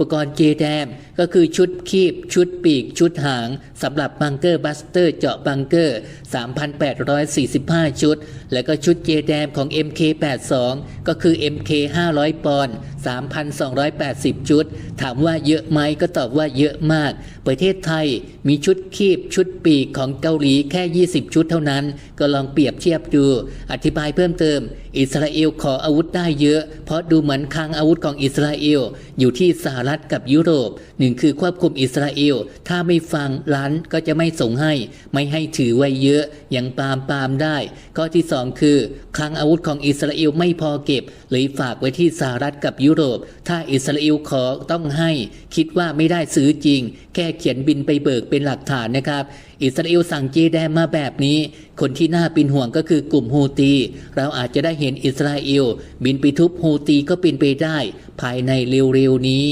ปกรณ์เจแดมก็คือชุดคีบ ชุดปีก ชุดหางสำหรับบังเกอร์บัสเตอร์เจาะบังเกอร์ 3,845 ชุด และก็ชุดเจแดมของ MK82 ก็คือ MK 500 ปอนด์3,280 ชุด ถามว่าเยอะไหมก็ตอบว่าเยอะมาก ประเทศไทยมีชุดคีบ ชุดปีกของเกาหลีแค่ 20 ชุดเท่านั้น ก็ลองเปรียบเทียบดู อธิบายเพิ่มเติม อิสราเอลขออาวุธได้เยอะ เพราะดูเหมือนคลังอาวุธของอิสราเอลอยู่ที่สหรัฐัฐกับยุโรปหนึ่งคือควบคุมอิสราเอล ถ้าไม่ฟังร้านก็จะไม่ส่งให้ ไม่ให้ถือไว้เยอะอยังปาล์มปาล์มได้ ข้อที่สองคือคลังอาวุธของอิสราเอลไม่พอเก็บเลยฝากไว้ที่สหรัฐกับยุโรป ถ้าอิสราเอลขอต้องให้ คิดว่าไม่ได้ซื้อจริง แค่เขียนบินไปเบิกเป็นหลักฐานนะครับอิสราเอลสั่งเจแดมมาแบบนี้ คนที่น่าเป็นห่วงก็คือกลุ่มฮูตี เราอาจจะได้เห็นอิสราเอล บินไปทุบฮูตีก็เป็นไปได้ ภายในเร็วๆนี้